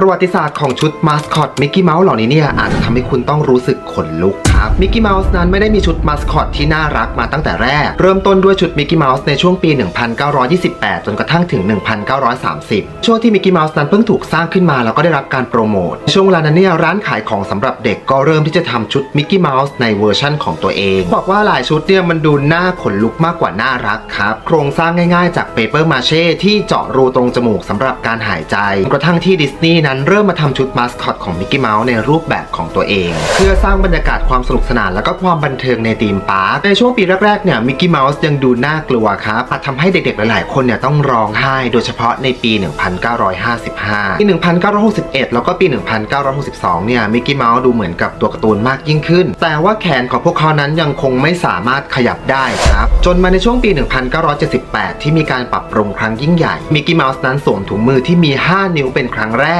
ประวัติศาสตร์ของชุดมาสคอตมิกกี้เมาส์เหล่านี้เนี่ยอาจจะทำให้คุณต้องรู้สึกขนลุกครับมิกกี้เมาส์นั้นไม่ได้มีชุดมาสคอตที่น่ารักมาตั้งแต่แรก เริ่มต้นด้วยชุดมิกกี้เมาส์ในช่วงปี 1928 จนกระทั่งถึง 1930 ช่วงที่มิกกี้เมาส์นั้นเพิ่งถูกสร้างขึ้นมาแล้วก็ได้รับการโปรโมท ช่วงเวลานั้นเนี่ยร้านขายของสำหรับเด็กก็เริ่มที่จะทำชุดมิกกี้เมาส์ในเวอร์ชั่นของตัวเอง บอกว่าหลายชุดเนี่ยมันดูน่าขนลุกมากกว่าน่ารักครับ โครงสร้างง่ายๆจากเปเปอร์มาเช่ที่เจาะรูตรงจมูกสำหรับการหายใจ กระทั่งที่ดิสนีย์นั้นเริ่มมาทำชุดมาสคอตของมิกกี้เมาส์ในรูปแบบของตัวเอง เพื่อสร้างบรรยากาศความสนุกสนานและก็ความบันเทิงในธีมปาร์คในช่วงปีแรกๆเนี่ยมิกกี้เมาส์ยังดูน่ากลัวครับอาจทำให้เด็กๆ หลายๆ คนเนี่ยต้องร้องไห้ โดยเฉพาะในปี 1955 ปี 1961 แล้วก็ปี 1962 เนี่ยมิกกี้เมาส์ดูเหมือนกับตัวการ์ตูนมากยิ่งขึ้น แต่ว่าแขนของพวกเขานั้นยังคงไม่สามารถขยับได้ครับ จนมาในช่วงปี 1978 ที่มีการปรับปรุงครั้งยิ่งใหญ่มิกกี้เมาส์นั้นสวมถุงมือที่มี 5 นิ้วเป็นครั้งแรก